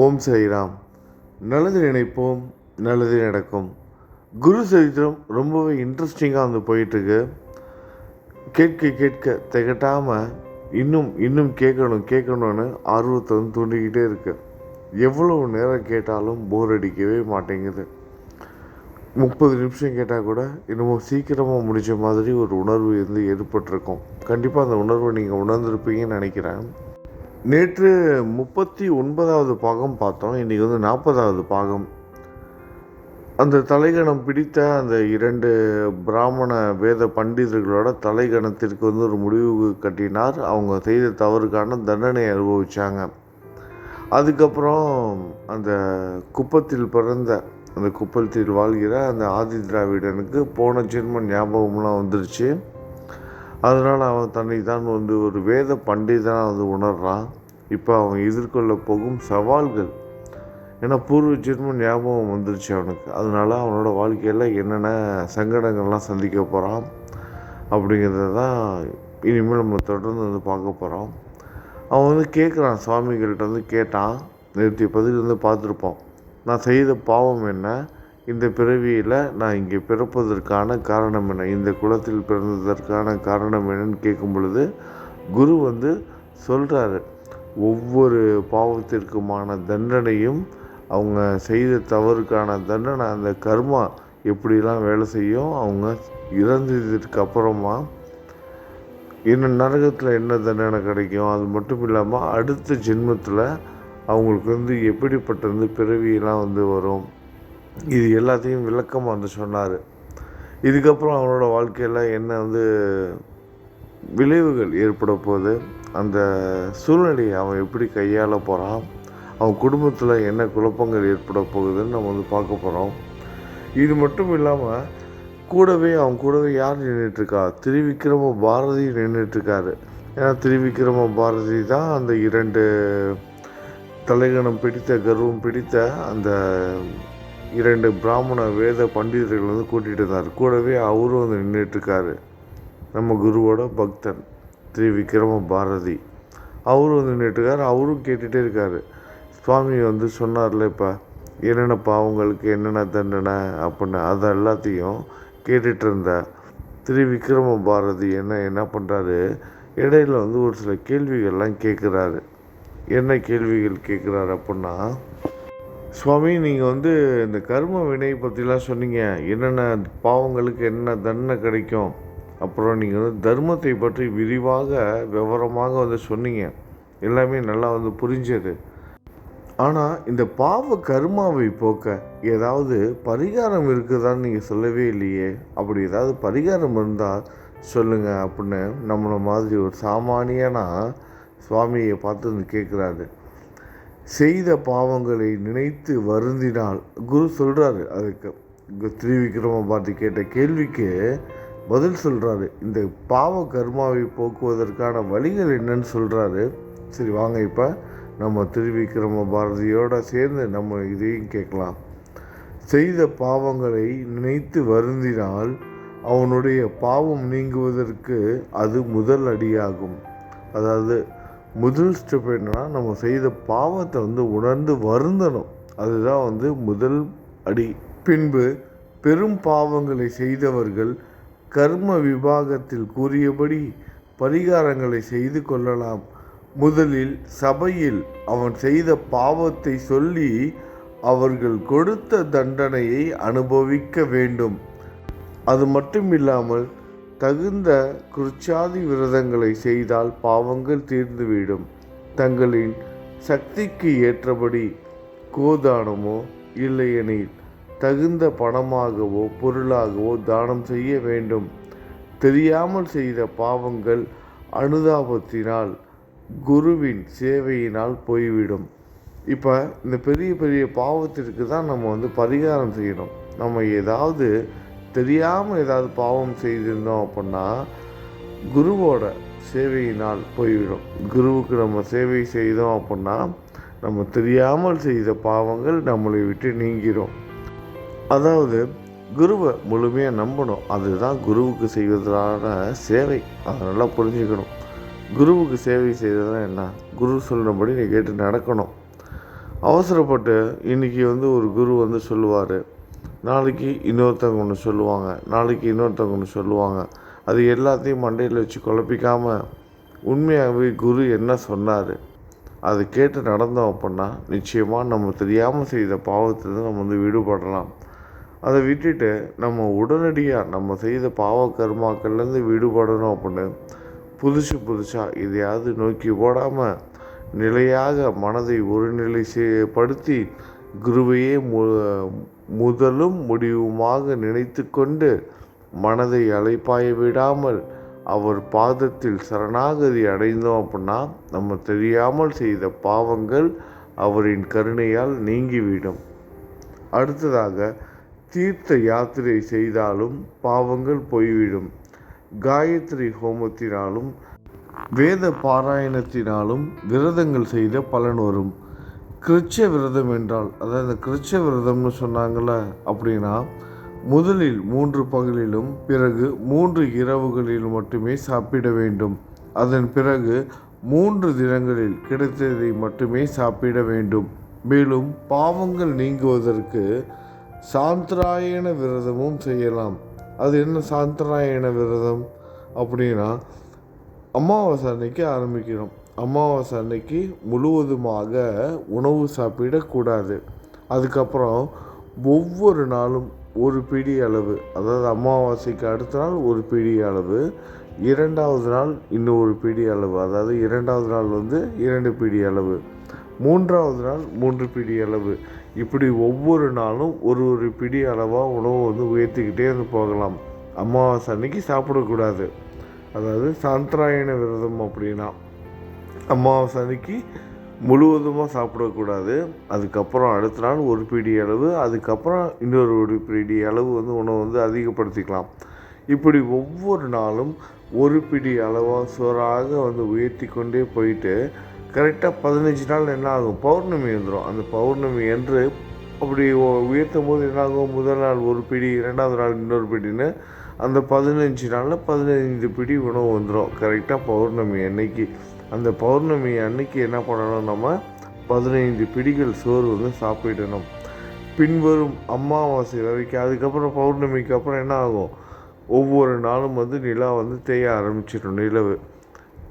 ஓம் சாய்ராம் நல்லது நினைப்போம் நல்லது நடக்கும். குரு சரித்திரம் ரொம்பவே இன்ட்ரெஸ்டிங்காக வந்து போயிட்டுருக்கு. கேட்க கேட்க திகட்டாமல் இன்னும் இன்னும் கேட்கணும் கேட்கணும்னு ஆர்வத்தை வந்து தூண்டிக்கிட்டே இருக்கு. எவ்வளவு நேரம் கேட்டாலும் போர் அடிக்கவே மாட்டேங்குது. முப்பது நிமிஷம் கேட்டால் கூட இன்னமும் சீக்கிரமாக முடித்த மாதிரி ஒரு உணர்வு வந்து ஏற்பட்டிருக்கும். கண்டிப்பாக அந்த உணர்வை நீங்கள் உணர்ந்திருப்பீங்கன்னு நினைக்கிறேன். நேற்று முப்பத்தி ஒன்பதாவது பாகம் பார்த்தோம் இன்றைக்கி வந்து நாற்பதாவது பாகம். அந்த தலைகணம் பிடித்த அந்த இரண்டு பிராமண வேத பண்டிதர்களோட தலைகணத்திற்கு வந்து ஒரு முடிவு கட்டினார். அவங்க செய்த தவறுக்கான தண்டனை அனுபவித்தாங்க அதுக்கப்புறம் அந்த குப்பத்தில் பிறந்த அந்த குப்பத்தில் வாழ்கிற அந்த ஆதி திராவிடனுக்கு போன ஜென்ம ஞாபகம்லாம் வந்துருச்சு. அதனால் அவன் தன்னை தான் வந்து ஒரு வேத பண்டிதனாக வந்து உணர்றான். இப்போ அவன் எதிர்கொள்ள போகும் சவால்கள். ஏன்னா பூர்வ ஜென்ம ஞாபகம் வந்துருச்சு அவனுக்கு. அதனால் அவனோட வாழ்க்கையில் என்னென்ன சங்கடங்கள்லாம் சந்திக்க போகிறான் அப்படிங்கிறத தான் இனிமேல் நம்ம தொடர்ந்து வந்து பார்க்க போகிறோம் அவன் வந்து கேட்குறான் சுவாமிகள்கிட்ட வந்து கேட்டான். நேற்று பதில் வந்து பார்த்துருப்போம். நான் செய்த பாவம் என்ன? இந்த பிறவியில் நான் இங்கே பிறப்பதற்கான காரணம் என்ன? இந்த குலத்தில் பிறந்ததற்கான காரணம் என்னன்னு கேட்கும் பொழுது குரு வந்து சொல்கிறாரு ஒவ்வொரு பாவத்திற்குமான தண்டனையும் அவங்க செய்த தவறுக்கான தண்டனை அந்த கர்மா எப்படிலாம் வேலை செய்யும் அவங்க இறந்ததுக்கு அப்புறமா என்ன நரகத்தில் என்ன தண்டனை கிடைக்கும் அது மட்டும் இல்லாமல் அடுத்த ஜென்மத்தில் அவங்களுக்கு வந்து எப்படிப்பட்ட வந்து பிறவியெல்லாம் வந்து வரும்? இது எல்லாத்தையும் விளக்கமாக வந்து சொன்னார். இதுக்கப்புறம் அவனோட வாழ்க்கையில் என்ன வந்து விளைவுகள் ஏற்பட போகுது அந்த சூழ்நிலையை அவன் எப்படி கையாள போகிறான் அவன் குடும்பத்தில் என்ன குழப்பங்கள் ஏற்பட போகுதுன்னு நம்ம வந்து பார்க்க போகிறோம் இது மட்டும் இல்லாமல் கூடவே அவன் கூடவே யார் நின்றுட்டுருக்கா திருவிக்ரம பாரதி நின்றுட்டுருக்காரு ஏன்னா திருவிக்ரம பாரதி தான் அந்த இரண்டு தலைகணம் பிடித்த கர்வம் பிடித்த அந்த இரண்டு பிராமண வேத பண்டிதர்கள் வந்து கூட்டிகிட்டு இருந்தார். கூடவே அவரும் வந்து நின்றுட்டுருக்காரு நம்ம குருவோட பக்தன் திரு விக்ரம பாரதி. அவரும் வந்து நின்றுட்டுருக்காரு அவரும் கேட்டுகிட்டே இருக்கார். சுவாமி வந்து சொன்னார்ல இப்போ என்னென்ன பாவங்களுக்கு என்னென்ன தண்டனை அப்படின்னு அதை எல்லாத்தையும் கேட்டுட்டு இருந்த திரு விக்ரம பாரதி என்ன என்ன பண்ணுறாரு இடையில வந்து ஒரு சில கேள்விகள்லாம் கேட்குறாரு என்ன கேள்விகள் கேட்குறாரு அப்படின்னா சுவாமி நீங்கள் வந்து இந்த கர்ம வினை பற்றிலாம் சொன்னீங்க. என்னென்ன பாவங்களுக்கு என்ன தண்டனை கிடைக்கும்? அப்புறம் நீங்கள் வந்து தர்மத்தை பற்றி விரிவாக விவரமாக வந்து சொன்னீங்க. எல்லாமே நல்லா வந்து புரிஞ்சது. ஆனால் இந்த பாவ கர்மாவை போக்க ஏதாவது பரிகாரம் இருக்குதான்னு நீங்கள் சொல்லவே இல்லையே. அப்படி ஏதாவது பரிகாரம் இருந்தால் சொல்லுங்கள் அப்படின்னு நம்மளை மாதிரி ஒரு சாமானியனா சுவாமியை பார்த்து வந்து கேட்குறாரு செய்த பாவங்களை நினைத்து வருந்தினால் குரு சொல்கிறாரு அதுக்கு. கு- திரிவிக்ரம பார்த்து கேட்ட கேள்விக்கு பதில் சொல்கிறாரு இந்த பாவ கர்மாவை போக்குவதற்கான வழிகள் என்னன்னு சொல்கிறாரு சரி வாங்க இப்போ நம்ம திருவிக்ரம பாரதியோடு சேர்ந்து நம்ம இதையும் கேட்கலாம். செய்த பாவங்களை நினைத்து வருந்தினால் அவனுடைய பாவம் நீங்குவதற்கு அது முதல் அடியாகும். அதாவது முதல் ஸ்டெப் என்னன்னா நம்ம செய்த பாவத்தை வந்து உணர்ந்து வருந்தணும். அதுதான் வந்து முதல் அடி. பின்பு பெரும் பாவங்களை செய்தவர்கள் கர்ம விபாகத்தில் கூறியபடி பரிகாரங்களை செய்து கொள்ளலாம். முதலில் சபையில் அவன் செய்த பாவத்தை சொல்லி அவர்கள் கொடுத்த தண்டனையை அனுபவிக்க வேண்டும். அது மட்டும் இல்லாமல் தகுந்த குருச்சாதி விரதங்களை செய்தால் பாவங்கள் தீர்ந்துவிடும். தங்களின் சக்திக்கு ஏற்றபடி கோதானமோ இல்லையெனில் தகுந்த பணமாகவோ பொருளாகவோ தானம் செய்ய வேண்டும். தெரியாமல் செய்த பாவங்கள் அனுதாபத்தினால் குருவின் சேவையினால் போய்விடும். இப்போ இந்த பெரிய பெரிய பாவத்திற்கு தான் நம்ம வந்து பரிகாரம் செய்யணும். நம்ம ஏதாவது தெரியாமல் ஏதாவது பாவம் செய்திருந்தோம் அப்படின்னா குருவோட சேவையினால் போய்விடும். குருவுக்கு நம்ம சேவை செய்தோம் அப்படின்னா நம்ம தெரியாமல் செய்த பாவங்கள் நம்மளை விட்டு நீங்கிடும் அதாவது குருவை முழுமையாக நம்பணும். அதுதான் குருவுக்கு செய்வதான சேவை. அதை நல்லா புரிஞ்சுக்கணும். குருவுக்கு சேவை செய்ததுனா என்ன? குரு சொல்கிறபடி நீ கேட்டு நடக்கணும். அவசரப்பட்டு இன்றைக்கி வந்து ஒரு குரு வந்து சொல்லுவார் நாளைக்கு இன்னொருத்தவங்க ஒன்று சொல்லுவாங்க நாளைக்கு இன்னொருத்தவங்க ஒன்று சொல்லுவாங்க. அது எல்லாத்தையும் மண்டையில் வச்சு குழப்பிக்காமல் உண்மையாகவே குரு என்ன சொன்னார்? அது கேட்டு நடந்தோம் அப்படின்னா நிச்சயமாக நம்ம தெரியாமல் செய்த பாவத்திலிருந்து நம்ம வந்து விடுபடலாம். அதை விட்டுட்டு நம்ம உடனடியாக நம்ம செய்த பாவ கர்மாக்கள்லேருந்து விடுபடணும் அப்படின்னு புதுசு புதுசாக எதையாவது நோக்கி ஓடாமல் நிலையாக மனதை ஒருநிலை படுத்தி குருவையே மு முதலும் முடிவுமாக நினைத்து கொண்டு மனதை அலைப்பாய விடாமல் அவர் பாதத்தில் சரணாகதி அடைந்தோம் அப்படின்னா நம்ம தெரியாமல் செய்த பாவங்கள் அவரின் கருணையால் நீங்கிவிடும். அடுத்ததாக தீர்த்த யாத்திரை செய்தாலும் பாவங்கள் போய்விடும். காயத்ரி ஹோமத்தினாலும் வேத பாராயணத்தினாலும் விரதங்கள் செய்த பலன் வரும். கிருச்ச விரதம் என்றால் அதாவது கிருச்ச விரதம்னு சொன்னாங்கள அப்படின்னா முதலில் மூன்று பகலிலும் பிறகு மூன்று இரவுகளில் மட்டுமே சாப்பிட வேண்டும். அதன் பிறகு மூன்று தினங்களில் கிடைத்ததை மட்டுமே சாப்பிட வேண்டும். மேலும் பாவங்கள் நீங்குவதற்கு சாந்திராயண விரதமும் செய்யலாம். அது என்ன சாந்திராயண விரதம்? அப்படின்னா அமாவாசை அன்னைக்கு ஆரம்பிக்கிறோம். அமாவாசை அன்னைக்கு முழுவதுமாக உணவு சாப்பிடக்கூடாது அதுக்கப்புறம் ஒவ்வொரு நாளும் ஒரு பிடி அளவு அதாவது அமாவாசைக்கு அடுத்த நாள் ஒரு பிடி அளவு இரண்டாவது நாள் இன்னும் ஒரு பிடி அளவு அதாவது இரண்டாவது நாள் வந்து இரண்டு பிடி அளவு மூன்றாவது நாள் மூன்று பிடி அளவு. இப்படி ஒவ்வொரு நாளும் ஒரு ஒரு பிடி அளவாக உணவு வந்து உயர்த்திக்கிட்டே வந்து போகலாம். அமாவாசை அன்னைக்கு சாப்பிடக்கூடாது. அதாவது சாந்திராயண விரதம் அப்படின்னா அமாவாசை அன்னைக்கு முழுவதுமாக சாப்பிடக்கூடாது. அதுக்கப்புறம் அடுத்த நாள் ஒரு பிடி அளவு அதுக்கப்புறம் இன்னொரு ஒரு பிடி அளவு வந்து உணவு வந்து அதிகப்படுத்திக்கலாம். இப்படி ஒவ்வொரு நாளும் ஒரு பிடி அளவாக சோறாக வந்து உயர்த்தி கொண்டே போயிட்டு கரெக்டாக பதினஞ்சு நாள் என்ன ஆகும்? பௌர்ணமி வந்துடும் அந்த பௌர்ணமி என்று அப்படி உயர்த்தும் போது என்னாகும் முதல் நாள் ஒரு பிடி இரண்டாவது நாள் இன்னொரு பிடின்னு அந்த பதினஞ்சு நாளில் பதினைந்து பிடி உணவு வந்துடும் கரெக்டாக பௌர்ணமி அன்னைக்கு. அந்த பௌர்ணமி அன்னைக்கு என்ன பண்ணணும்? நம்ம பதினைந்து பிடிகள் சோறு வந்து சாப்பிடணும். பின்வரும் அமாவாசை வரைக்கும். அதுக்கப்புறம் பௌர்ணமிக்கு அப்புறம் என்ன ஆகும்? ஒவ்வொரு நாளும் வந்து நிலா வந்து தேய ஆரம்பிச்சிடும் நிலவு.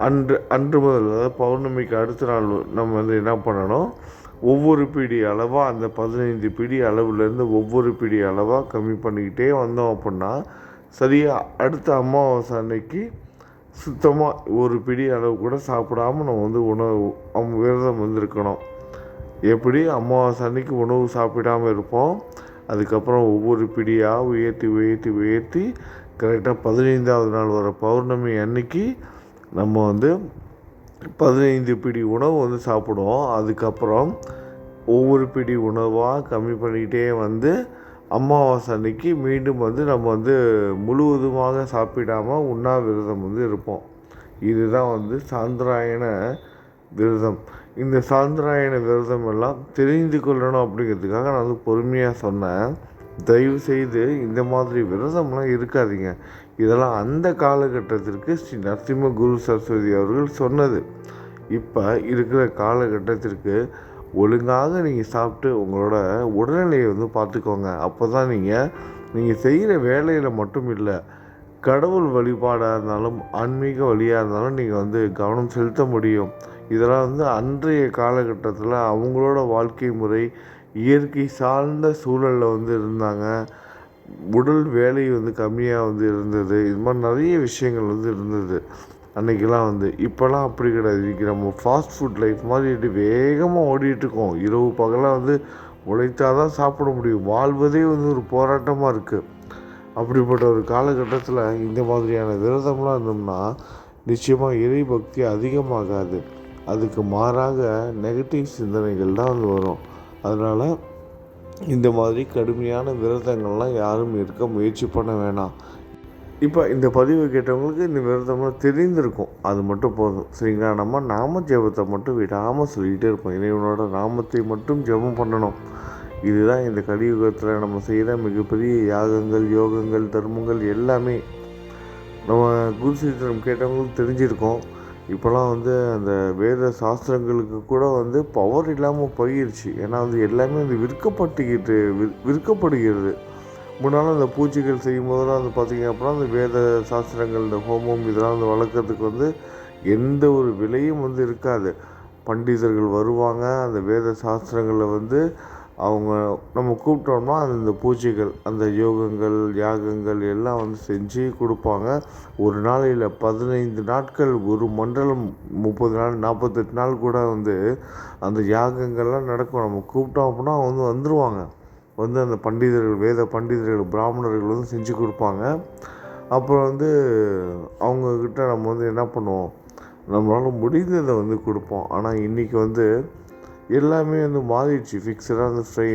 அன்று அன்று முதல் அதாவது பௌர்ணமிக்கு அடுத்த நாள் நம்ம வந்து என்ன பண்ணணும்? ஒவ்வொரு பிடி அளவாக அந்த பதினைந்து பிடி அளவுலேருந்து ஒவ்வொரு பிடி அளவாக கம்மி பண்ணிக்கிட்டே வந்தோம் அப்படின்னா சரியாக அடுத்த அமாவாசை அன்னைக்கு சுத்தமாக ஒரு பிடி அளவு கூட சாப்பிடாம நம்ம வந்து உணவு விரதம் வந்து இருக்கணும் எப்படி? அமாவாசை அன்னைக்கு உணவு சாப்பிடாமல் இருப்போம். அதுக்கப்புறம் ஒவ்வொரு பிடியாக உயர்த்தி உயர்த்தி உயர்த்தி கரெக்டாக பதினைந்தாவது நாள் வர பௌர்ணமி அன்னைக்கு நம்ம வந்து பதினைந்து பிடி உணவு வந்து சாப்பிடுவோம். அதுக்கப்புறம் ஒவ்வொரு பிடி உணவாக கம்மி பண்ணிக்கிட்டே வந்து அமாவாசை அன்னைக்கு மீண்டும் வந்து நம்ம வந்து முழுவதுமாக சாப்பிடாம உண்ணாவிரதம் வந்து இருப்போம். இதுதான் வந்து சாந்திராயண விரதம். இந்த சாந்திராயண விரதம் எல்லாம் தெரிந்து கொள்ளணும் அப்படிங்கிறதுக்காக நான் வந்து பொறுமையாக சொன்னேன். தயவு செய்து இந்த மாதிரி விரதம்லாம் இருக்காதீங்க. இதெல்லாம் அந்த காலகட்டத்திற்கு ஸ்ரீ நரசிம்ம குரு சரஸ்வதி அவர்கள் சொன்னது. இப்போ இருக்கிற காலகட்டத்திற்கு ஒழுங்காக நீங்கள் சாப்பிட்டு உங்களோட உடல்நிலையை வந்து பார்த்துக்கோங்க. அப்போ தான் நீங்கள் நீங்கள் செய்கிற வேலையில் மட்டும் இல்லை கடவுள் வழிபாடாக இருந்தாலும் ஆன்மீக வழியாக இருந்தாலும் நீங்கள் வந்து கவனம் செலுத்த முடியும். இதெல்லாம் வந்து அன்றைய காலகட்டத்தில் அவங்களோட வாழ்க்கை முறை இயற்கை சார்ந்த சூழலில் வந்து இருந்தாங்க. உடல் வேலை வந்து கம்மியாக வந்து இருந்தது. இது மாதிரி நிறைய விஷயங்கள் வந்து இருந்தது. அன்றைக்கெல்லாம் வந்து இப்போல்லாம் அப்படி கிடையாது. இன்றைக்கி நம்ம ஃபாஸ்ட் ஃபுட் லைஃப் மாதிரி வேகமாக ஓடிட்டுருக்கோம் இரவு பகலாக வந்து உழைத்தால் தான் சாப்பிட முடியும். வாழ்வதே வந்து ஒரு போராட்டமாக இருக்குது அப்படிப்பட்ட ஒரு காலகட்டத்தில் இந்த மாதிரியான விரதம்லாம் இருந்தோம்னா நிச்சயமாக இறை பக்தி அதிகமாகாது. அதுக்கு மாறாக நெகட்டிவ் சிந்தனைகள் தான் வந்து வரும். அதனால் இந்த மாதிரி கடுமையான விரதங்கள்லாம் யாரும் இருக்க முயற்சி பண்ண வேணாம். இப்போ இந்த பதிவு கேட்டவங்களுக்கு இந்த விரதம்லாம் தெரிந்திருக்கும். அது மட்டும் போதும். சரிங்களா? நம்ம நாம ஜெபத்தை மட்டும் விடாமல் சொல்லிகிட்டே இருப்போம். இறைவனோட நாமத்தை மட்டும் ஜெபம் பண்ணணும். இதுதான் இந்த கலியுகத்தில் நம்ம செய்கிற மிகப்பெரிய யாகங்கள் யோகங்கள் தர்மங்கள் எல்லாமே. நம்ம குரு சீத்திரம் கேட்டவங்களுக்கு தெரிஞ்சிருக்கோம். இப்போலாம் வந்து அந்த வேத சாஸ்திரங்களுக்கு கூட வந்து பவர் இல்லாமல் போயிடுச்சு ஏன்னா வந்து எல்லாமே வந்து விற்கப்பட்டுக்கிட்டு விற் விற்கப்படுகிறது. முன்னால் அந்த பூஜைகள் செய்யும் போதெல்லாம் வந்து பார்த்திங்க அப்படின்னா அந்த வேத சாஸ்திரங்கள் இந்த ஹோமம் இதெல்லாம் வந்து வளர்க்குறதுக்கு வந்து எந்த ஒரு விலையும் வந்து இருக்காது. பண்டிதர்கள் வருவாங்க அந்த வேத சாஸ்திரங்களை வந்து அவங்க நம்ம கூப்பிட்டோம்னா அந்த பூஜைகள் அந்த யோகங்கள் யாகங்கள் எல்லாம் வந்து செஞ்சு கொடுப்பாங்க. ஒரு நாளையில் பதினைந்து நாட்கள் ஒரு மண்டலம் முப்பது நாள் நாற்பத்தெட்டு நாள் கூட வந்து அந்த யாகங்கள்லாம் நடக்கும். நம்ம கூப்பிட்டோம் அப்படின்னா அவங்க வந்து வந்துடுவாங்க வந்து அந்த பண்டிதர்கள் வேத பண்டிதர்கள் பிராமணர்கள் வந்து செஞ்சு கொடுப்பாங்க. அப்புறம் வந்து அவங்கக்கிட்ட நம்ம வந்து என்ன பண்ணுவோம்? நம்மளால் முடிந்ததை வந்து கொடுப்போம். ஆனால் இன்றைக்கி வந்து எல்லாமே வந்து மாறிடுச்சு. ஃபிக்ஸடாக அந்த ஃப்ரை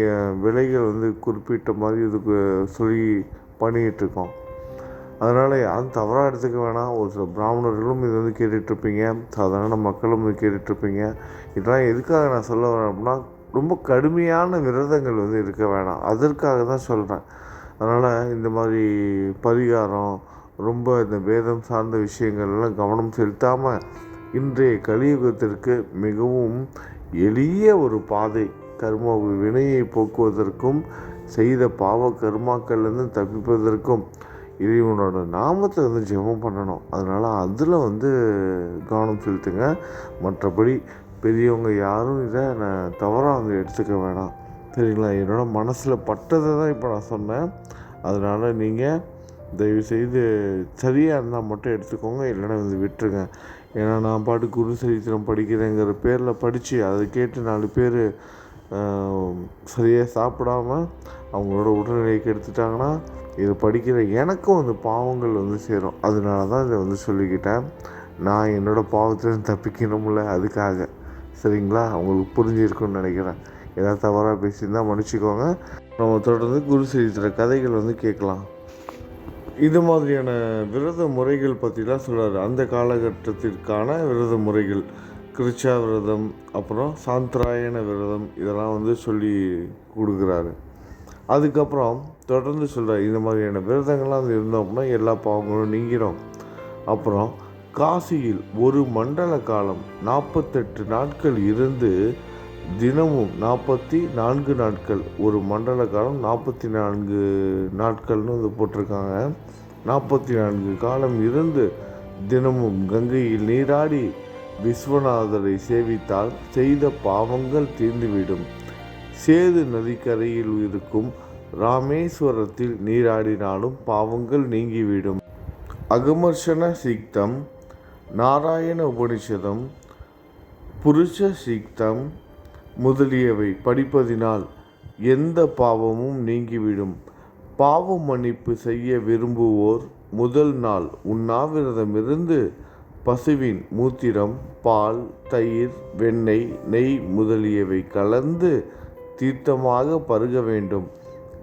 விலைகள் வந்து குறிப்பிட்ட மாதிரி இதுக்கு சொல்லி பண்ணிகிட்ருக்கோம் அதனால் யாரும் தவறாக எடுத்துக்க வேணாம். ஒரு சில பிராமணர்களும் இது வந்து கேட்டுட்ருப்பீங்க சாதாரண மக்களும் இது கேட்டுட்ருப்பீங்க இதெல்லாம் எதுக்காக நான் சொல்ல வரேன் அப்படின்னா ரொம்ப கடுமையான விரதங்கள் வந்து இருக்க வேணாம். அதற்காக தான் சொல்கிறேன் அதனால் இந்த மாதிரி பரிகாரம் ரொம்ப இந்த வேதம் சார்ந்த விஷயங்கள்லாம் கவனம் செலுத்தாமல் இன்றைய கலியுகத்திற்கு மிகவும் எளிய ஒரு பாதை கர்ம வினையை போக்குவதற்கும் செய்த பாவ கர்மாக்கள்லேருந்து தப்பிப்பதற்கும் இறைவனோட நாமத்தை வந்து ஜெபம் பண்ணணும். அதனால் அதில் வந்து கவனம் செலுத்துங்க. மற்றபடி பெரியவங்க யாரும் இதை நான் தவறாக வந்து எடுத்துக்க வேணாம். சரிங்களா? என்னோடய மனசில் பட்டதை தான் இப்போ நான் சொன்னேன். அதனால் நீங்கள் தயவுசெய்து சரியாக இருந்தால் மட்டும் எடுத்துக்கோங்க. இல்லைன்னா வந்து விட்டுருங்க. ஏன்னா நான் பாட்டு குரு சரித்திரம் படிக்கிறேங்கிற பேரில் படித்து அதை கேட்டு நாலு பேர் சரியாக சாப்பிடாம அவங்களோட உடல்நிலையை கெடுத்துட்டாங்கன்னா இதை படிக்கிற எனக்கும் அந்த பாவங்கள் வந்து சேரும். அதனால தான் இதை வந்து சொல்லிக்கிட்டேன். நான் என்னோடய பாவத்தில் தப்பிக்கணும்ல அதுக்காக. சரிங்களா? அவங்களுக்கு புரிஞ்சிருக்குன்னு நினைக்கிறேன். ஏதாவது தவறாக பேசியிருந்தால் மன்னிச்சிக்கோங்க. நம்ம தொடர்ந்து குரு சரித்திர கதைகள் வந்து கேட்கலாம். இது மாதிரியான விரத முறைகள் பற்றிலாம் சொல்கிறார் அந்த காலகட்டத்திற்கான விரத முறைகள். கிருச்சா விரதம் அப்புறம் சாந்திராயண விரதம் இதெல்லாம் வந்து சொல்லி கொடுக்குறாரு. அதுக்கப்புறம் தொடர்ந்து சொல்கிறார் இந்த மாதிரியான விரதங்கள்லாம் வந்து இருந்தோம் அப்படின்னா எல்லா பாவங்களும் நீங்கிடும். அப்புறம் காசியில் ஒரு மண்டல காலம் நாற்பத்தெட்டு நாட்கள் இருந்து தினமும் நாற்பத்தி நான்கு நாட்கள் ஒரு மண்டல காலம் நாற்பத்தி நான்கு நாட்கள்னு வந்து போட்டிருக்காங்க. நாற்பத்தி நான்கு காலம் இருந்து தினமும் கங்கையில் நீராடி விஸ்வநாதரை சேவித்தால் செய்த பாவங்கள் தீர்ந்துவிடும். சேது நதிக்கரையில் இருக்கும் ராமேஸ்வரத்தில் நீராடினாலும் பாவங்கள் நீங்கிவிடும். அகமர்ஷன சிக்தம் நாராயண உபனிஷதம் புருஷ சீக்தம் முதலியவை படிப்பதினால் எந்த பாவமும் நீங்கிவிடும். பாவ மன்னிப்பு செய்ய விரும்புவோர் முதல் நாள் உண்ணாவிரதமிருந்து பசுவின் மூத்திரம் பால் தயிர் வெண்ணெய் நெய் முதலியவை கலந்து தீர்த்தமாக பருக வேண்டும்.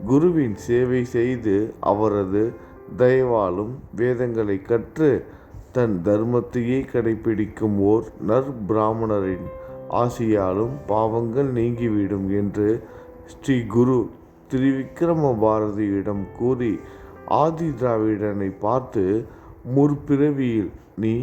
குருவின் சேவை செய்து அவரது தயவாலும் வேதங்களை கற்று தன் தர்மத்தையே கடைபிடிக்கும் ஓர் நற்பிராமணரின் ஆசியாலும் பாவங்கள் நீங்கிவிடும் என்று ஸ்ரீ குரு திருவிக்கிரம பாரதியிடம் கூறி ஆதி திராவிடனை பார்த்து முற்பிறவியில் நீ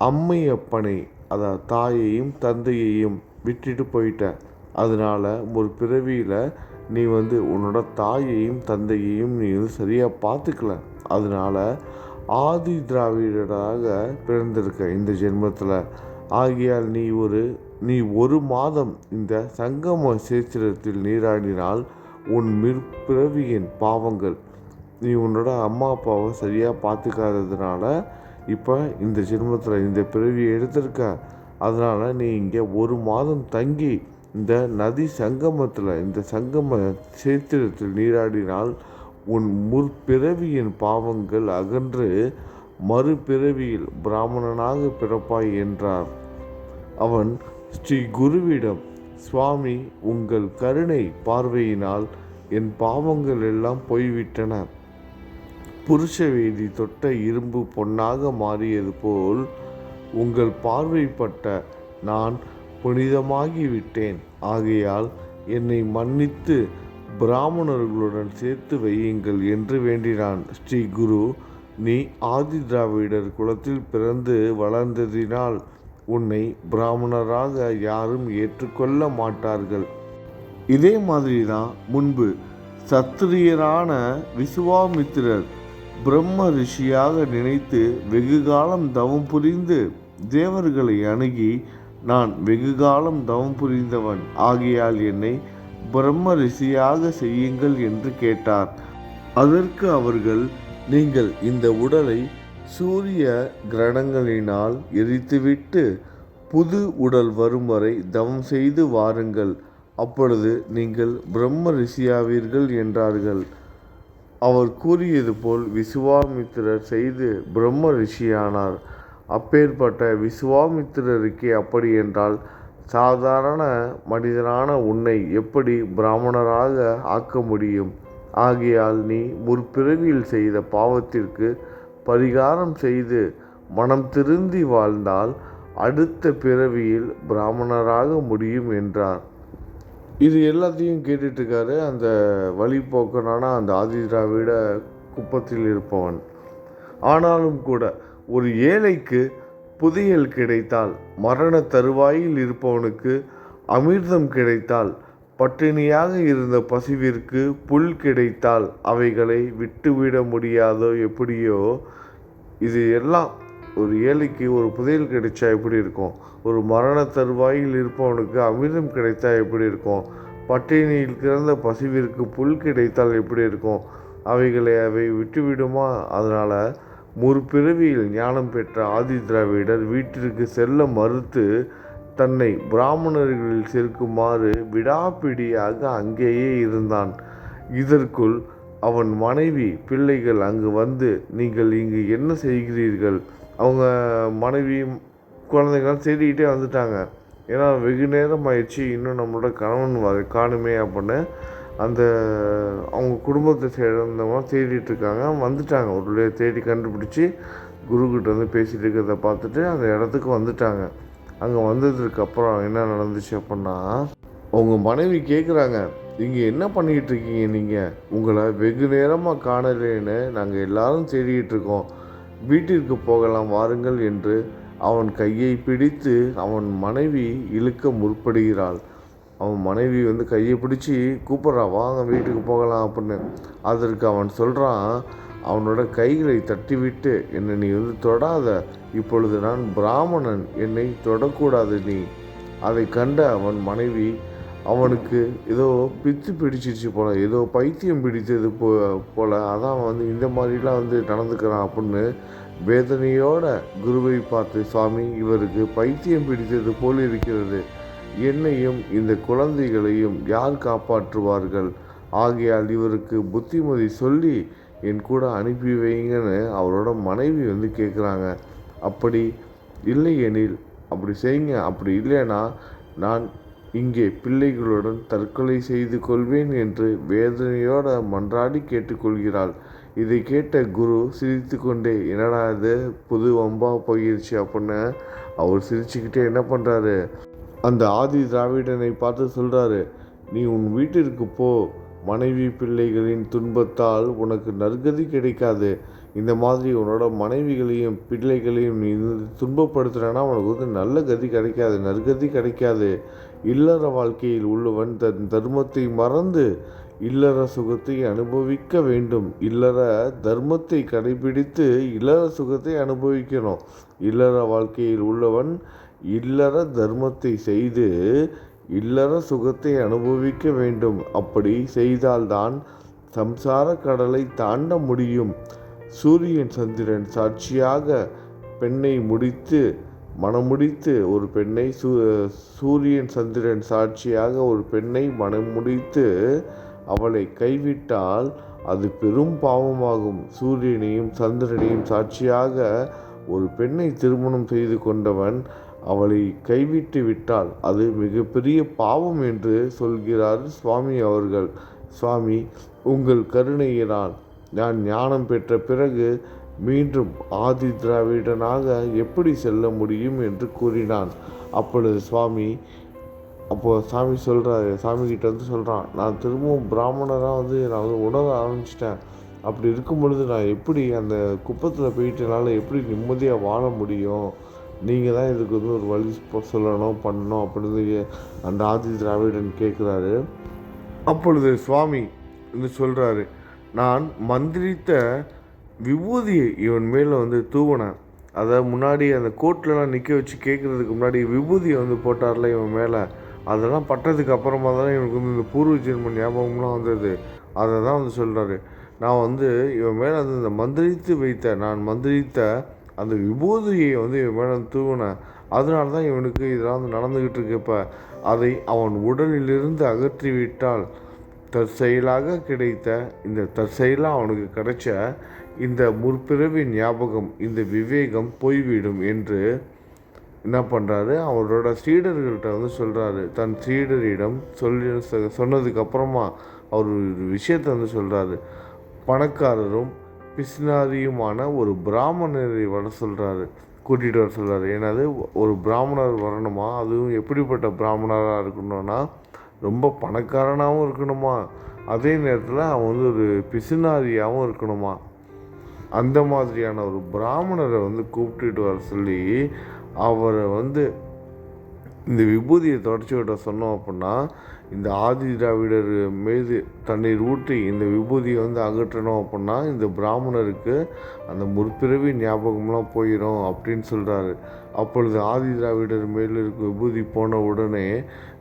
அம்மையப்பனை அதாவது தாயையும் தந்தையையும் விட்டுட்டு போயிட்ட. அதனால் ஒரு பிறவியில் நீ வந்து உன்னோட தாயையும் தந்தையையும் நீ வந்து சரியாக பார்த்துக்கல. அதனால் ஆதி திராவிடராக பிறந்திருக்க இந்த ஜென்மத்தில். ஆகியால் நீ ஒரு நீ ஒரு மாதம் இந்த சங்கம சேத்திரத்தில் நீராடினால் உன் மிற்பிறவியின் பாவங்கள். நீ உன்னோட அம்மா அப்பாவை சரியாக பார்த்துக்காததுனால இப்போ இந்த ஜென்மத்தில் இந்த பிறவியை எடுத்திருக்க. அதனால் நீ இங்கே ஒரு மாதம் தங்கி இந்த நதி சங்கமத்தில் இந்த சங்கம சேத்திரத்தில் நீராடினால் உன் முற்பிறவியின் பாவங்கள் அகன்று மறுபிறவியில் பிராமணனாக பிறப்பாய் என்றார். அவன் ஸ்ரீ குருவிடம் சுவாமி உங்கள் கருணை பார்வையினால் என் பாவங்கள் எல்லாம் போய்விட்டன. புருஷவேதி தொட்ட இரும்பு பொன்னாக மாறியது போல் உங்கள் பார்வைப்பட்ட நான் புனிதமாகிவிட்டேன். ஆகையால் என்னை மன்னித்து பிராமணர்களுடன் சேர்த்து வையுங்கள் என்று வேண்டினான். ஸ்ரீ குரு நீ ஆதி திராவிடர் குலத்தில் பிறந்து வளர்ந்ததினால் உன்னை பிராமணராக யாரும் ஏற்றுக்கொள்ள மாட்டார்கள். இதே மாதிரி தான் முன்பு சத்திரியரான விசுவாமித்திரர் பிரம்ம ரிஷியாக நினைத்து வெகு காலம் தவம் புரிந்து தேவர்களை அணுகி நான் வெகு காலம் தவம் புரிந்தவன். ஆகையால் என்னை பிரம்ம ரிஷியாக செய்யுங்கள் என்று கேட்டார். அதற்கு அவர்கள் நீங்கள் இந்த உடலை சூரிய கிரணங்களினால் எரித்துவிட்டு புது உடல் வரும் வரை தவம் செய்து வாருங்கள். அப்பொழுது நீங்கள் பிரம்ம ரிஷியாவீர்கள் என்றார்கள். அவர் கூறியது போல் விசுவாமித்திரர் செய்து பிரம்ம ரிஷியானார். அப்பேற்பட்ட விசுவாமித்திரருக்கே அப்படி என்றால் சாதாரண மனிதனான உன்னை எப்படி பிராமணராக ஆக்க முடியும்? ஆகையால் நீ முற்பிறவியில் செய்த பாவத்திற்கு பரிகாரம் செய்து மனம் திருந்தி வாழ்ந்தால் அடுத்த பிறவியில் பிராமணராக முடியும் என்றார். இது எல்லாத்தையும் கேட்டுட்டு அந்த வழிபோக்கனான அந்த ஆதி திராவிட குப்பத்தில் இருப்பவன். ஆனாலும் கூட ஒரு ஏழைக்கு புதையல் கிடைத்தால் மரண தருவாயில் இருப்பவனுக்கு அமிர்தம் கிடைத்தால் பட்டினியாக இருந்த பசுவிற்கு புல் கிடைத்தால் அவைகளை விட்டுவிட முடியாதோ எப்படியோ இது எல்லாம் ஒரு ஏழைக்கு ஒரு புதையல் கிடைச்சா எப்படி இருக்கும்? ஒரு மரண தருவாயில் இருப்பவனுக்கு அமிர்தம் கிடைத்தா எப்படி இருக்கும்? பட்டினியில் கிடந்த பசுவிற்கு புல் கிடைத்தால் எப்படி இருக்கும்? அவைகளை அவை விட்டுவிடுமா? அதனால் முற்பிறவியில் ஞானம் பெற்ற ஆதி திராவிடர் வீட்டிற்கு செல்ல மறுத்து தன்னை பிராமணர்களில் சேர்க்குமாறு விடாப்பிடியாக அங்கேயே இருந்தான். இதற்குள் அவன் மனைவி பிள்ளைகள் அங்கு வந்து நீங்கள் இங்கு என்ன செய்கிறீர்கள்? அவங்க மனைவி குழந்தைங்களாம் தேடிக்கிட்டே வந்துட்டாங்க. ஏன்னா வெகு நேரம் ஆயிடுச்சு இன்னும் நம்மளோட கணவன் காணுமே அப்படின்னு அந்த அவங்க குடும்பத்தை சேர்ந்தவங்க தேடிட்டு இருக்காங்க வந்துட்டாங்க. ஒரு தேடி கண்டுபிடிச்சி குருக்கிட்ட வந்து பேசிகிட்டு இருக்கிறத பார்த்துட்டு அந்த இடத்துக்கு வந்துட்டாங்க. அங்கே வந்ததுக்கு அப்புறம் என்ன நடந்துச்சு அப்படின்னா உங்கள் மனைவி கேட்குறாங்க இங்கே என்ன பண்ணிக்கிட்டு இருக்கீங்க நீங்கள் உங்களை வெகு நேரமாக காணலேன்னு நாங்கள் எல்லாரும் தேடிக்கிட்டு இருக்கோம். வீட்டிற்கு போகலாம் வாருங்கள் என்று அவன் கையை பிடித்து அவன் மனைவி இழுக்க முற்படுகிறாள். அவன் மனைவி வந்து கையை பிடிச்சி கூப்பிட்றா வாங்க வீட்டுக்கு போகலாம் அப்படின்னு. அதற்கு அவன் சொல்கிறான் அவனோட கைகளை தட்டிவிட்டு என்னை நீ வந்து தொடாத. இப்பொழுது நான் பிராமணன் என்னை தொடக்கூடாது நீ. அதை கண்ட அவன் மனைவி அவனுக்கு ஏதோ பித்து பிடிச்சிருச்சு போல ஏதோ பைத்தியம் பிடித்தது போ போல அதான் வந்து இந்த மாதிரிலாம் வந்து நடந்துக்கிறான் அப்படின்னு வேதனையோட குருவை பார்த்து சுவாமி இவருக்கு பைத்தியம் பிடித்தது போல் இருக்கிறது. என்னையும் இந்த குழந்தைகளையும் யார் காப்பாற்றுவார்கள்? ஆகையால் இவருக்கு புத்திமதி சொல்லி என் கூட அனுப்பி வைங்கன்னு அவரோட மனைவி வந்து கேட்குறாங்க அப்படி இல்லை எனில் அப்படி செய்யுங்க. அப்படி இல்லைன்னா நான் இங்கே பிள்ளைகளுடன் தற்கொலை செய்து கொள்வேன் என்று வேதனையோட மன்றாடி கேட்டுக்கொள்கிறாள். இதை கேட்ட குரு சிரித்து கொண்டே என்னடா இது? புது வம்பா போயிருச்சு அப்படின்னு அவர் சிரிச்சுக்கிட்டே என்ன பண்ணுறாரு அந்த ஆதி திராவிடனை பார்த்து சொல்கிறாரு நீ உன் வீட்டிற்கு போ. மனைவி பிள்ளைகளின் துன்பத்தால் உனக்கு நற்கதி கிடைக்காது. இந்த மாதிரி உன்னோட மனைவிகளையும் பிள்ளைகளையும் நீ துன்பப்படுத்துறேன்னா உனக்கு வந்து நல்ல கதி கிடைக்காது நற்கதி கிடைக்காது. இல்லற வாழ்க்கையில் உள்ளவன் தன் தர்மத்தை மறந்து இல்லற சுகத்தை அனுபவிக்க வேண்டும். இல்லற தர்மத்தை கடைபிடித்து இல்லற சுகத்தை அனுபவிக்கணும். இல்லற வாழ்க்கையில் உள்ளவன் இல்லற தர்மத்தை செய்து இல்லற சுகத்தை அனுபவிக்க வேண்டும். அப்படி செய்தால்தான் சம்சார கடலை தாண்ட முடியும். சூரியன் சந்திரன் சாட்சியாக பெண்ணை முடித்து மணமுடித்து ஒரு பெண்ணை சூ சூரியன் சந்திரன் சாட்சியாக ஒரு பெண்ணை மனமுடித்து அவளை கைவிட்டால் அது பெரும் பாவமாகும். சூரியனையும் சந்திரனையும் சாட்சியாக ஒரு பெண்ணை திருமணம் செய்து கொண்டவன் அவளை கைவிட்டு விட்டால் அது மிகப்பெரிய பாவம் என்று சொல்கிறார் சுவாமி அவர்கள். சுவாமி உங்கள் கருணையினால் நான் ஞானம் பெற்ற பிறகு மீண்டும் ஆதி திராவிடனாக எப்படி செல்ல முடியும் என்று கூறினான். அப்பொழுது சுவாமி அப்போது சாமி சொல்கிறாரு சாமிக்கிட்ட வந்து சொல்கிறான் நான் திரும்பவும் பிராமணராக வந்து நான் வந்து உணர ஆரம்பிச்சிட்டேன். அப்படி இருக்கும் பொழுது நான் எப்படி அந்த குப்பத்தில் போயிட்டு என்னால் எப்படி நிம்மதியாக வாழ முடியும்? நீங்கள் தான் இதுக்கு வந்து ஒரு வழி சொல்லணும் பண்ணணும் அப்படின்னு அந்த ஆதி திராவிடன் கேட்குறாரு அப்பொழுது சுவாமி வந்து சொல்கிறாரு நான் மந்திரித்த விபூதியை இவன் மேலே வந்து தூவினேன். அதை முன்னாடி அந்த கோர்ட்லலாம் நிற்க வச்சு கேட்குறதுக்கு முன்னாடி விபூதியை வந்து போட்டார்ல இவன் மேலே. அதெல்லாம் பட்டதுக்கு அப்புறமா தான் இவனுக்கு வந்து இந்த பூர்வ ஜென்ம ஞாபகம்லாம் வந்தது. அதை தான் வந்து சொல்கிறாரு நான் வந்து இவன் மேலே வந்து இந்த மந்திரித்து வைத்த நான் மந்திரித்த அந்த விபூதியை வந்து இவன் மேலே தூவினேன் அதனால தான் இவனுக்கு இதெல்லாம் வந்து நடந்துக்கிட்டு இருக்கப்ப அதை அவன் உடலிலிருந்து அகற்றிவிட்டால் தற்செயலாக கிடைத்த இந்த தற்செயலாக அவனுக்கு கிடைச்ச இந்த முற்பிறவி ஞாபகம் இந்த விவேகம் போய்விடும் என்று என்ன பண்ணுறாரு அவரோட சீடர்கள்ட்ட வந்து சொல்கிறாரு தன் சீடரிடம் சொல்லி சொ- அவர் ஒரு விஷயத்தை வந்து சொல்கிறாரு பணக்காரரும் பிஸ்னாரியுமான ஒரு பிராமணரை வர சொல்கிறாரு கூட்டிகிட்டு வர சொல்கிறாரு அது ஒரு பிராமணர் வரணுமா? அதுவும் எப்படிப்பட்ட பிராமணராக இருக்கணும்னா ரொம்ப பணக்காரனாகவும் இருக்கணுமா? அதே நேரத்தில் அவன் வந்து ஒரு பிசினாரியாகவும் இருக்கணுமா? அந்த மாதிரியான ஒரு பிராமணரை வந்து கூப்பிட்டுட்டு வர சொல்லி அவரை வந்து இந்த விபூதியை தொடச்சி விட சொன்னோம் அப்படின்னா இந்த ஆதி திராவிடர் மீது தண்ணீர் ஊற்றி இந்த விபூதியை வந்து அகற்றணும் அப்படின்னா இந்த பிராமணருக்கு அந்த முற்பிறவி ஞாபகம்லாம் போயிடும் அப்படின்னு சொல்கிறாரு அப்பொழுது ஆதி திராவிடர் மேல் இருக்க விபூதி போன உடனே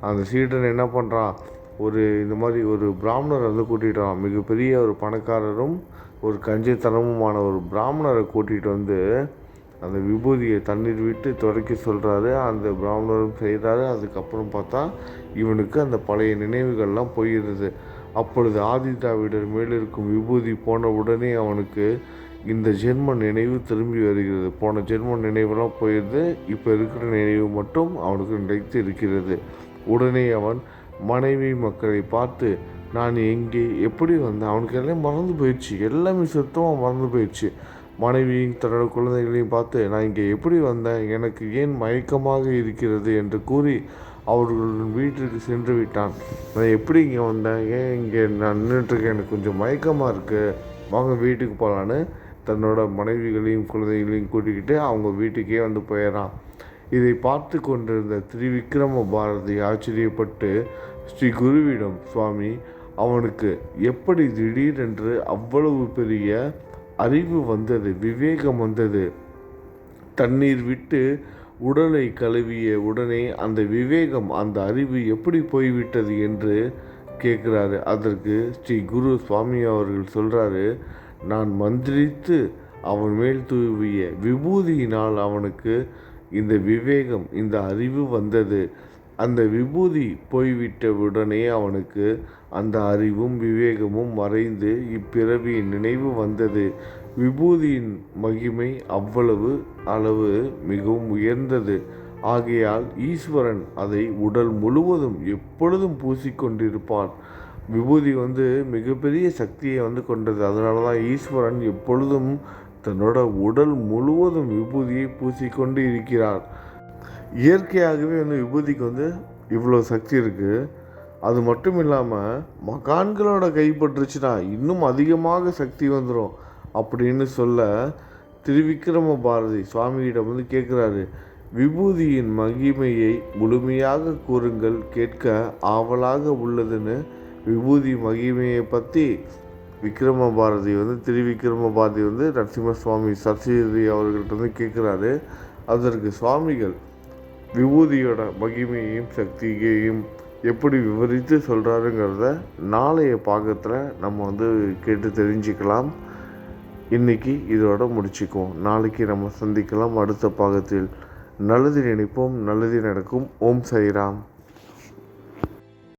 அந்த சீடன் என்ன பண்ணுறான் ஒரு இந்த மாதிரி ஒரு பிராமணரை வந்து கூட்டிகிட்டு மிகப்பெரிய ஒரு பணக்காரரும் ஒரு கஞ்சத்தனமுமான ஒரு பிராமணரை கூட்டிகிட்டு வந்து அந்த விபூதியை தண்ணீர் விட்டு துடைக்க சொல்கிறாரு அந்த பிராமணரும் செய்கிறாரு அதுக்கப்புறம் பார்த்தா இவனுக்கு அந்த பழைய நினைவுகள்லாம் போயிருது. அப்பொழுது ஆதிதாவிடர் மேலே இருக்கும் விபூதி போன உடனே அவனுக்கு இந்த ஜென்ம நினைவு திரும்பி வருகிறது. போன ஜென்ம நினைவெல்லாம் போயிடுது இப்போ இருக்கிற நினைவு மட்டும் அவனுக்கு நிலைத்து இருக்கிறது. உடனே அவன் மனைவி மக்களை பார்த்து நான் எங்கே எப்படி வந்தேன்? அவனுக்கு எல்லாம் மறந்து போயிடுச்சு. எல்லாமே சுத்தமாக மறந்து போயிடுச்சு. மனைவியும் தன்னோட குழந்தைகளையும் பார்த்து நான் இங்கே எப்படி வந்தேன்? எனக்கு ஏன் மயக்கமாக இருக்கிறது? என்று கூறி அவர்களுடன் வீட்டிற்கு சென்று விட்டான். நான் எப்படி இங்கே வந்தேன்? ஏன் இங்கே நான் நின்றுட்டுருக்கேன்? எனக்கு கொஞ்சம் மயக்கமாக இருக்குது வாங்க வீட்டுக்கு போகலான்னு தன்னோட மனைவிகளையும் குழந்தைகளையும் கூட்டிக்கிட்டு அவங்க வீட்டுக்கே வந்து போயிடறான் இதை பார்த்து கொண்டிருந்த திரிவிக்ரம பாரதி ஆச்சரியப்பட்டு ஸ்ரீ குருவிடம் சுவாமி அவனுக்கு எப்படி திடீரென்று அவ்வளவு பெரிய அறிவு வந்தது விவேகம் வந்தது. தண்ணீர் விட்டு உடலை கழுவிய உடனே அந்த விவேகம் அந்த அறிவு எப்படி போய்விட்டது என்று கேட்குறாரு. அதற்கு ஸ்ரீ குரு சுவாமி அவர்கள் சொல்கிறாரு நான் மந்திரித்து அவன் மேல் தூவிய விபூதியினால் அவனுக்கு இந்த விவேகம் இந்த அறிவு வந்தது. அந்த விபூதி போய்விட்ட உடனே அவனுக்கு அந்த அறிவும் விவேகமும் மறைந்து இப்பிறவியின் நினைவு வந்தது. விபூதியின் மகிமை அவ்வளவு அளவு மிகவும் உயர்ந்தது. ஆகையால் ஈஸ்வரன் அதை உடல் முழுவதும் எப்பொழுதும் பூசிக்கொண்டிருப்பான். விபூதி வந்து மிகப்பெரிய சக்தியை வந்து கொண்டது. அதனால தான் ஈஸ்வரன் எப்பொழுதும் தன்னோட உடல் முழுவதும் விபூதியை பூசிக்கொண்டு இருக்கிறார் இயற்கையாகவே வந்து விபூதிக்கு வந்து இவ்வளோ சக்தி இருக்குது அது மட்டும் இல்லாமல் மகான்களோட கைப்பற்றுச்சுன்னா இன்னும் அதிகமாக சக்தி வந்துடும் அப்படின்னு சொல்ல திருவிக்கிரம பாரதி சுவாமியிடம் வந்து கேட்குறாரு விபூதியின் மகிமையை முழுமையாக கூறுங்கள் கேட்க ஆவலாக உள்ளதுன்னு விபூதி மகிமையை பற்றி விக்ரம பாரதி வந்து திருவிக்ரம பாரதி வந்து நரசிம்ம சுவாமி சரஸ்வதி அவர்கள்ட்ட வந்து கேட்குறாரு அதற்கு சுவாமிகள் விபூதியோட மகிமையையும் சக்தியையும் எப்படி விவரித்து சொல்கிறாருங்கிறத நாளைய பாகத்தில் நம்ம வந்து கேட்டு தெரிஞ்சுக்கலாம். இன்னைக்கு இதோட முடிச்சுக்குவோம். நாளைக்கு நம்ம சந்திக்கலாம். அடுத்த பாகத்தில் நல்லது நினைப்போம் நல்லது நடக்கும். ஓம் சைராம்